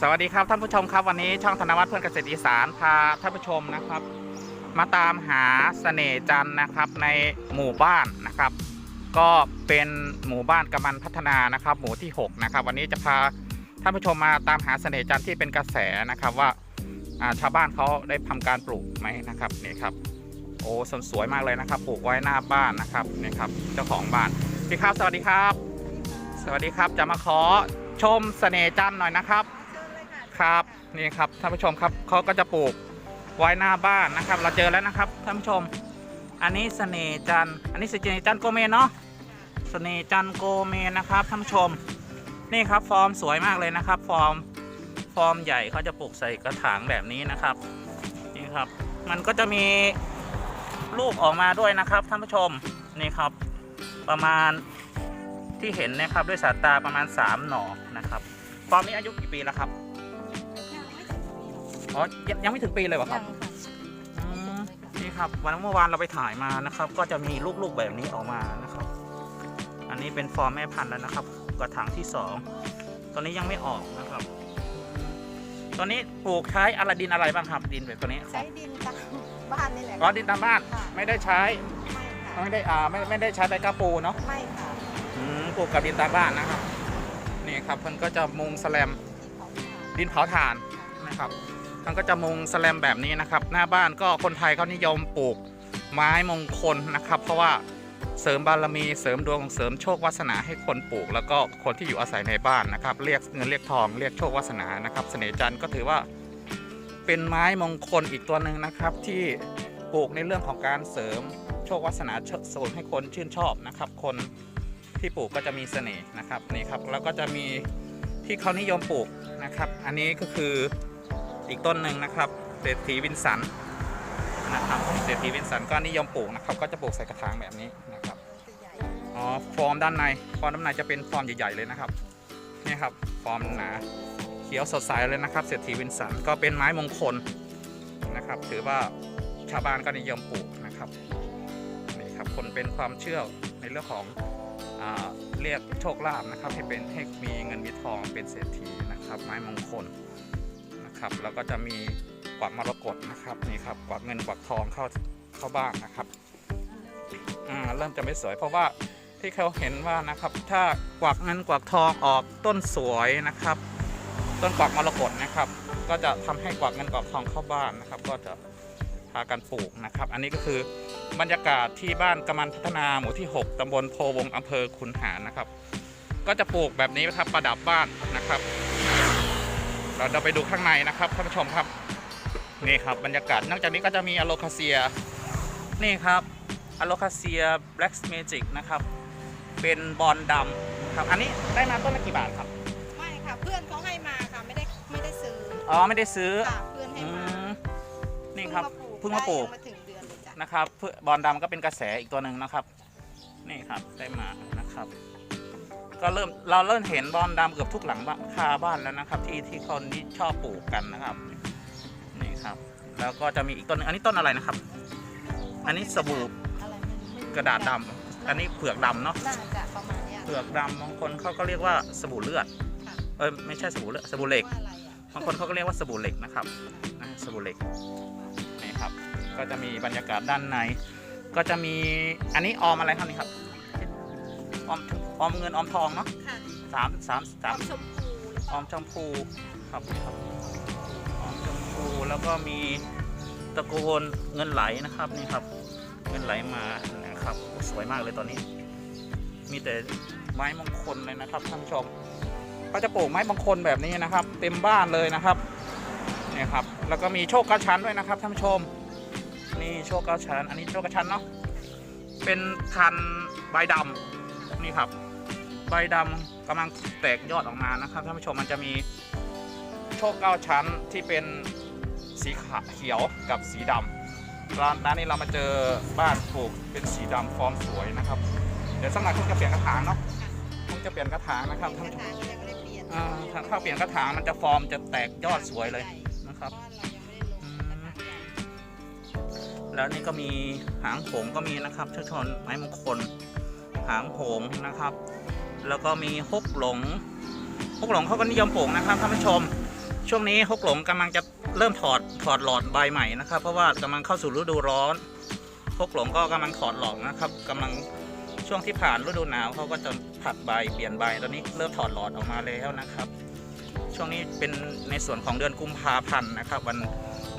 สวัสดีครับท่านผู้ชมครับวันนี้ช่องธนวัฒน์เพื่อนเกษตรอีสานพาท่านผู้ชมนะครับ มาตามหาเสน่จันนะครับในหมู่บ้านนะครับ ก็เป็นหมู่บ้านกำมันพัฒนานะครับ หมู่ที่6นะครับวันนี้จะพาท่านผู้ชมมาตามหาเสน่จันที่เป็นกระแสนะครับว่าชาวบ้านเขาได้ทำการปลูกไหมนะครับนี่ครับโอ้สวนสวยมากเลยนะครับปลูกไว้หน้าบ้านนะครับนี่ครับเจ้าของบ้านพี่ครับสวัสดีครับ สวัสดีครับจะมาขอชมเสน่จันหน่อยนะครับ ครับนี่ครับท่านผู้ชมครับเขาก็จะปลูกไว้หน้าบ้านนะครับ เราเจอแล้วนะครับท่านผู้ชม อันนี้เสน่จันอันนี้เสน่จันโกเมนเนาะเสน่จันโกเมนนะครับท่านผู้ชม นี่ครับฟอร์มสวยมากเลยนะครับ ฟอร์มฟอร์มใหญ่เขาจะปลูกใส่กระถางแบบนี้นะครับนี่ครับ มันก็จะมีลูกออกมาด้วยนะครับท่านผู้ชมนี่ครับ ประมาณที่เห็นนะครับด้วยสายตาประมาณ 3 หน่อนะครับฟอร์มนี้อายุกี่ปีแล้วครับ อ๋อยังยังไม่ถึงปีเลยวะครับอืมนี่ครับ วันเมื่อวานเราไปถ่ายมานะครับ ก็จะมีลูกๆแบบนี้ออกมานะครับ อันนี้เป็นฟอร์มแม่พันธุ์แล้วนะครับ กระถางที่สองตัวนี้ยังไม่ออกนะครับตัวนี้ปลูกใช้อะไรดินอะไรบ้างครับดินแบบตัวนี้ใช้ดินตามบ้านนี่แหละ อ๋อดินตามบ้านค่ะ ไม่ได้ใช้ไม่ค่ะไม่ได้อ่าไม่ไม่ได้ใช้ใบกระปูเนาะ ไม่ค่ะอืมปลูกกับดินตามบ้านนะครับ นี่ครับมันก็จะมุงสแลมดินเผาถ่านนะครับ มันก็จะมุงสแลมแบบนี้นะครับ หน้าบ้านก็คนไทยเขานิยมปลูกไม้มงคลนะครับ เพราะว่าเสริมบารมีเสริมดวงเสริมโชควาสนาให้คนปลูก แล้วก็คนที่อยู่อาศัยในบ้านนะครับ เรียกเงินเรียกทองเรียกโชควาสนานะครับ เสน่ห์จันทร์ก็ถือว่าเป็นไม้มงคลอีกตัวหนึ่งนะครับ ที่ปลูกในเรื่องของการเสริมโชควาสนาเสริมให้คนชื่นชอบนะครับ คนที่ปลูกก็จะมีเสน่ห์นะครับนี่ครับแล้วก็จะมีที่เขานิยมปลูกนะครับ อันนี้ก็คือ อีกต้นหนึ่งนะครับเศรษฐีวินสันนะครับเศรษฐีวินสันก็นิยมปลูกนะครับ ก็จะปลูกใส่กระถางแบบนี้นะครับอ๋อฟอร์มด้านในฟอร์มด้านในจะเป็นฟอร์มใหญ่ๆเลยนะครับนี่ครับฟอร์มหนาเขียวสดใสเลยนะครับ เศรษฐีวินสันก็เป็นไม้มงคลนะครับ ถือว่าชาวบ้านก็นิยมปลูกนะครับนี่ครับคนเป็นความเชื่อในเรื่องของเรียกโชคลาภนะครับ ให้เป็นให้มีเงินมีทองเป็นเศรษฐีนะครับ ไม้มงคล นะครับ แล้วก็จะมีกวักมรกตนะครับนี่ครับกวักเงินกวักทองเข้าเข้าบ้านนะครับอ่าเริ่มจะไม่สวยเพราะว่าที่เขาเห็นว่านะครับ ถ้ากวักเงินกวักทองออกต้นสวยนะครับ ต้นกวักมรกตนะครับ ก็จะทำให้กวักเงินกวักทองเข้าบ้านนะครับ ก็จะพากันปลูกนะครับ อันนี้ก็คือบรรยากาศที่บ้านกำมันพัฒนาหมู่ที่ 6ตำบลโพวงอำเภอขุนหารนะครับ ก็จะปลูกแบบนี้นะครับประดับบ้านนะครับ เราจะไปดูข้างในนะครับท่านผู้ชมครับนี่ครับบรรยากาศนอกจากนี้ก็จะมีอโลคาเซีย นี่ครับอโลคาเซียแบล็กเมจิกนะครับ เป็นบอลดำครับ อันนี้ได้มาต้นละกี่บาทครับ ไม่ค่ะ เพื่อนเขาให้มาค่ะ ไม่ได้ไม่ได้ซื้อ อ๋อ ไม่ได้ซื้อค่ะเพื่อนให้มานี่ครับเพิ่งมาปลูกได้ยังมาถึงเดือนเลยจ้ะนะครับเพื่อบอลดำก็เป็นกระแสอีกตัวหนึ่งนะครับ นี่ครับได้มานะครับ ก็เริ่มเราเริ่มเห็นบอลดำเกือบทุกหลังบ้านคาบ้านแล้วนะครับ ที่ที่คนที่ชอบปลูกกันนะครับ นี่ครับ แล้วก็จะมีอีกต้นหนึงอันนี้ต้นอะไรนะครับ อันนี้สบู่อะไรมันไม่กระดาษดำอันนี้เผือกดำเนาะน่าจะประมาณเนี้ยเผือกดำบางคนเขาก็เรียกว่าสบู่เลือดค่ะเอ้ยไม่ใช่สบู่เลือดสบู่เหล็กว่าอะไรอะบางคนเขาก็เรียกว่าสบู่เหล็กนะครับนะสบู่เหล็กนี่ครับ ก็จะมีบรรยากาศด้านใน ก็จะมีอันนี้ออมอะไรครับนี่ครับ ออมออมเงินออมทองเนาะค่ะสามสามสามชมพูหรือเปออล่ามชมพูครับนี่ครับออมชมพูแล้วก็มีตะโกนเงินไหลนะครับนี่ครับ เงินไหลมานะครับโอ้สวยมากเลยตอนนี้ มีแต่ไม้มงคลเลยนะครับท่านผู้ชมเขาจะปลูกไม้มงคลแบบนี้นะครับ เต็มบ้านเลยนะครับเนี่ยครับ แล้วก็มีโชคกระชันด้วยนะครับท่านผู้ชม นี่โชคกระชันอันนี้โชคกระชันเนาะเป็นพันธุ์ใบดำ นี่ครับ ใบดำกำลังแตกยอดออกมานะครับท่านผู้ชมมันจะมีโชคเก้าชั้นที่เป็นสีขาเขียวกับสีดำร้านร้านนี้เรามาเจอบ้านปลูกเป็นสีดำฟอร์มสวยนะครับ เดี๋ยวสักหน่อยคงจะเปลี่ยนกระถางเนาะคงจะเปลี่ยนกระถางนะครับท่านผู้ชมถางยังไม่ได้เปลี่ยนอ่าเปลี่ยนกระถางมันจะฟอร์มจะแตกยอดสวยเลยนะครับ แล้วนี่ก็มีหางโหงก็มีนะครับเชือกชนไม้มงคล หางโหงนะครับ แล้วก็มีฮกหลงฮกหลงเขาก็นิยมปลูกนะครับท่านผู้ชม ช่วงนี้ฮกหลงกำลังจะเริ่มถอดถอดหลอดใบใหม่นะครับ เพราะว่ากำลังเข้าสู่ฤดูร้อนฮกหลงก็กำลังถอดหลอดนะครับกำลังช่วงที่ผ่านฤดูหนาวเขาก็จะผัดใบเปลี่ยนใบตอนนี้เริ่มถอดหลอดออกมาแล้วนะครับ ช่วงนี้เป็นในส่วนของเดือนกุมภาพันธ์นะครับ วัน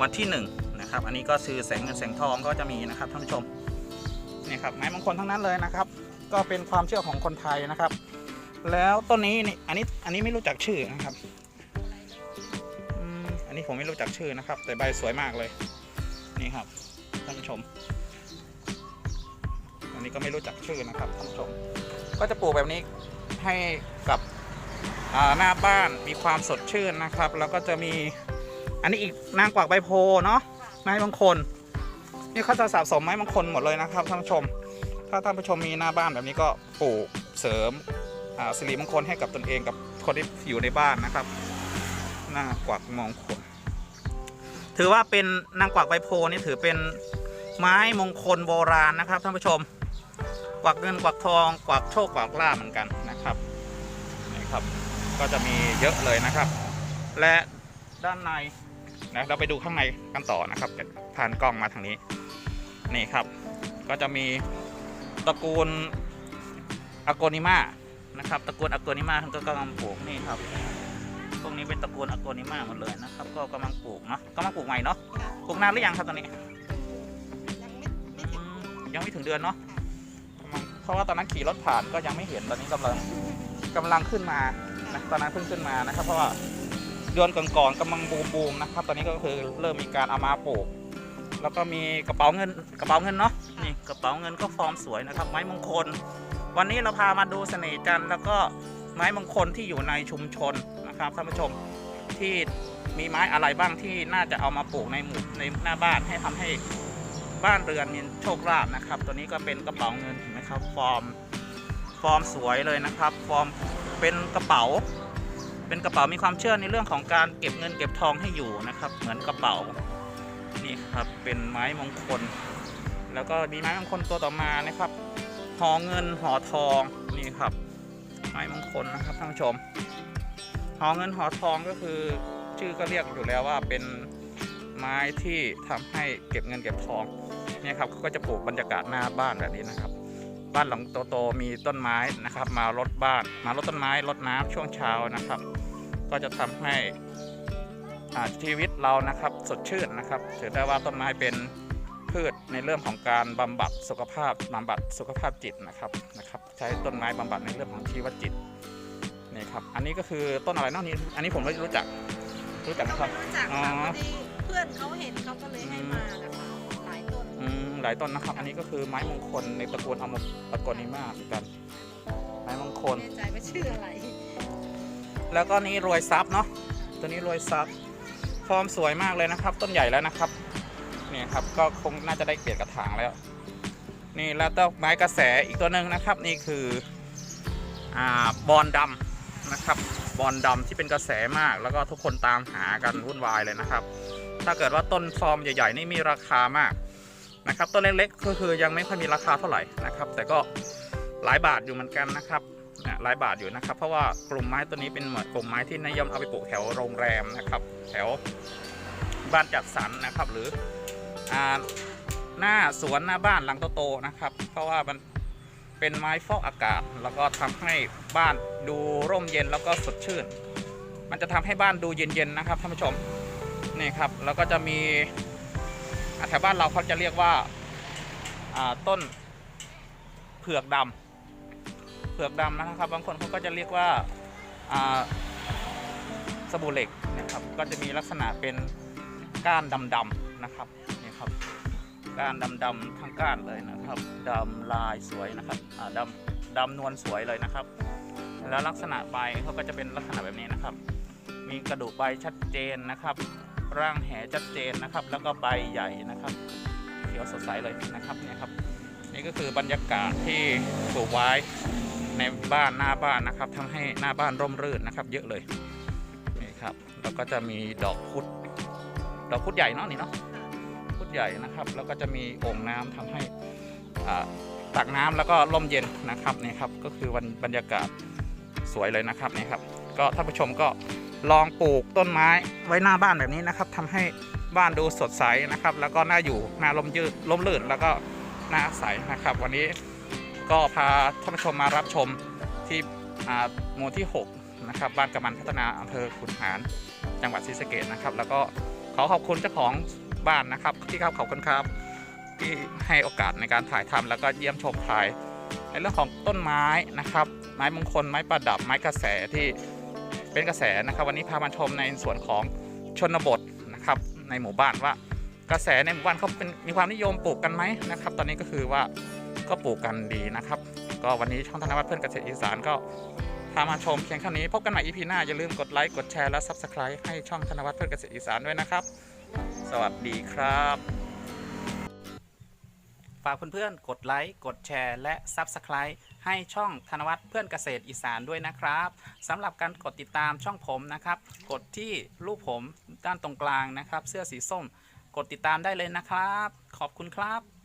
วันที่หนึ่งนะครับ อันนี้ก็คือแสงเงินแสงทองก็จะมีนะครับท่านผู้ชมนี่ครับไม้มงคลทั้งนั้นเลยนะครับ ก็เป็นความเชื่อของคนไทยนะครับ แล้วต้นนี้นี่อันนี้อันนี้ไม่รู้จักชื่อนะครับอันนี้ผมไม่รู้จักชื่อนะครับ แต่ใบสวยมากเลย นี่ครับท่านผู้ชม อันนี้ก็ไม่รู้จักชื่อนะครับท่านผู้ชม ก็จะปลูกแบบนี้ให้กับหน้าบ้านมีความสดชื่นนะครับ แล้วก็จะมีอันนี้อีกนางกวักใบโพเนาะไม้มงคลนี่เขาจะสะสมไม้มงคลหมดเลยนะครับท่านผู้ชม ถ้าท่านผู้ชมมีหน้าบ้านแบบนี้ก็ปลูกเสริมสิริมงคลให้กับตนเองกับคนที่อยู่ในบ้านนะครับหน้ากวักมงคลถือว่าเป็นนางกวักใบโพนี่ถือเป็นไม้มงคลโบราณนะครับท่านผู้ชม กวักเงินกวักทองกวักโชคกวักลาภเหมือนกันนะครับนี่ครับก็จะมีเยอะเลยนะครับ และด้านในนะเราไปดูข้างในกันต่อนะครับผ่านกล้องมาทางนี้นี่ครับ ก็จะมี ตระกูลอโกนิมานะครับตระกูลอโกนิมาท่านก็กำลังปลูกนี่ครับพวกนี้เป็นตระกูลอโกนิมาหมดเลยนะครับ ก็กำลังปลูกเนาะกำลังปลูกใหม่เนาะค่ะปลูกนานหรือยังครับตอนนี้ ยังไม่ไม่ถึงยังไม่ถึงเดือนเนาะกำลังเพราะว่าตอนนั้นขี่รถผ่านก็ยังไม่เห็นตอนนี้กำลังกำลังขึ้นมานะตอนนั้นเพิ่งขึ้นมานะครับ เพราะว่าเดือนก่อนๆกำลังบูมบูมๆนะครับ ตอนนี้ก็คือเริ่มมีการเอามาปลูก แล้วก็มีกระเป๋าเงินกระเป๋าเงินเนาะนี่ กระเป๋าเงินก็ฟอร์มสวยนะครับ ไม้มงคล วันนี้เราพามาดูเสน่ห์จันทร์แล้วก็ไม้มงคลที่อยู่ในชุมชนนะครับท่านผู้ชมที่มีไม้อะไรบ้างที่น่าจะเอามาปลูกในหมู่ในหน้าบ้านให้ทำให้บ้านเรือนมีโชคลาภนะครับ ตัวนี้ก็เป็นกระเป๋าเงินเห็นไหมครับฟอร์มฟอร์มสวยเลยนะครับ ฟอร์มเป็นกระเป๋า เป็นกระเป๋ามีความเชื่อในเรื่องของการเก็บเงินเก็บทองให้อยู่นะครับ เหมือนกระเป๋านี่ครับเป็นไม้มงคล แล้วก็มีไม้มงคลตัวต่อมานะครับห่อเงินห่อทองนี่ครับ ไม้มงคลนะครับท่านผู้ชมห่อเงินห่อทองก็คือชื่อก็เรียกอยู่แล้วว่าเป็นไม้ที่ทำให้เก็บเงินเก็บทองเนี่ยครับก็จะปลูกบรรยากาศหน้าบ้านแบบนี้นะครับ บ้านหลังโตๆมีต้นไม้นะครับ มารดบ้านมารดต้นไม้รดน้ำช่วงเช้านะครับ ก็จะทำให้ชีวิตเรานะครับสดชื่นนะครับถือได้ว่าต้นไม้เป็น พืชในเรื่องของการบำบัดสุขภาพบำบัดสุขภาพจิตนะครับนะครับ ใช้ต้นไม้บำบัดในเรื่องของชีวจิตนี่ครับ อันนี้ก็คือต้นอะไรเนอกนี้ อันนี้ผมไม่รู้จัก รู้จักไหมครับไม่รู้จักอ๋อค่ะพอดีเพื่อนเขาเห็นเขาก็เลยให้มานะคะหลายต้นอืมหลายต้นนะครับ อันนี้ก็คือไม้มงคลในตระกูลอมตะกอนิมาเหมือนกัน ไม้มงคลไม่แน่ใจว่าชื่ออะไร แล้วก็นี่รวยซับเนาะตัวนี้รวยซับฟอร์มสวยมากเลยนะครับ ต้นใหญ่แล้วนะครับ นี่ครับก็คงน่าจะได้เปลี่ยนกระถางแล้ว นี่แล้วต้นไม้กระแสอีกตัวหนึ่งนะครับ นี่คืออ่าบอนดำนะครับบอนดำที่เป็นกระแสมาก แล้วก็ทุกคนตามหากันวุ่นวายเลยนะครับ ถ้าเกิดว่าต้นฟอร์มใหญ่ ๆ นี่มีราคามากนะครับต้นเล็กๆก็คือยังไม่ค่อยมีราคาเท่าไหร่นะครับ แต่ก็หลายบาทอยู่เหมือนกันนะครับหลายบาทอยู่นะครับ เพราะว่ากลุ่มไม้ตัวนี้เป็นเหมือนกลุ่มไม้ที่นิยมเอาไปปลูกแถวโรงแรมนะครับ แถวบ้านจัดสรรนะครับ หรือ หน้าสวนหน้าบ้านหลังโตๆนะครับ เพราะว่ามันเป็นไม้ฟอกอากาศ แล้วก็ทำให้บ้านดูร่มเย็นแล้วก็สดชื่น มันจะทำให้บ้านดูเย็นๆนะครับท่านผู้ชมนี่ครับแล้วก็จะมีแถวบ้านเราเขาจะเรียกว่าต้นเผือกดำเผือกดำนะครับ บางคนเขาก็จะเรียกว่าอ่าสบู่เหล็กนะครับก็จะมีลักษณะเป็นก้านดำๆนะครับ นี่ครับก้านดำๆทั้งก้านเลยนะครับดำลายสวยนะครับดำดำนวลสวยเลยนะครับ แล้วลักษณะใบเขาก็จะเป็นลักษณะแบบนี้นะครับ มีกระดูกใบชัดเจนนะครับ ร่างแหชัดเจนนะครับ แล้วก็ใบใหญ่นะครับ เขียวสดใสเลยนะครับเนี่ยครับ นี่ก็คือบรรยากาศที่ปลูกไว้ในบ้านหน้าบ้านนะครับทำให้หน้าบ้านร่มรื่นนะครับ เยอะเลยนี่ครับแล้วก็จะมีดอกพุธดอกพุธใหญ่เนาะนี่เนาะ ใหญ่นะครับ แล้วก็จะมีโอ่งน้ำทำให้ตักน้ำแล้วก็ร่มเย็นนะครับนี่ครับก็คือวันบรรยากาศสวยเลยนะครับนี่ครับ ก็ท่านผู้ชมก็ลองปลูกต้นไม้ไว้หน้าบ้านแบบนี้นะครับทำให้บ้านดูสดใสนะครับ แล้วก็น่าอยู่น่าลมยืดลมลื่นแล้วก็น่าอาศัยนะครับ วันนี้ก็พาท่านผู้ชมมารับชมที่หมู่ที่6นะครับบ้านกำมันพัฒนาอำเภอขุนหารจังหวัดศรีสะเกษนะครับ แล้วก็ขอขอบคุณเจ้าของ บ้านนะครับที่ครับขอบคุณครับที่ให้โอกาสในการถ่ายทำแล้วก็เยี่ยมชมถ่าย ในเรื่องของต้นไม้นะครับ ไม้มงคลไม้ประดับไม้กระแสที่เป็นกระแสนะครับ วันนี้พามาชมในส่วนของชนบทนะครับในหมู่บ้านว่ากระแสในหมู่บ้านเขาเป็นมีความนิยมปลูกกันไหมนะครับ ตอนนี้ก็คือว่าก็ปลูกกันดีนะครับ ก็วันนี้ช่องธนวัฒน์เพื่อนเกษตรอีสานก็พามาชมเพียงเท่านี้พบกันใหม่ EP หน้าอย่าลืมกดไลค์กดแชร์และ Subscribe ให้ช่องธนวัฒน์เพื่อนเกษตรอีสานด้วยนะครับ สวัสดีครับ ฝากเพื่อนๆ กดไลค์ กดแชร์ และ Subscribe ให้ช่องธนวัฒน์เพื่อนเกษตรอีสานด้วยนะครับสำหรับการกดติดตามช่องผมนะครับ กดที่รูปผมด้านตรงกลางนะครับ เสื้อสีส้ม กดติดตามได้เลยนะครับ ขอบคุณครับ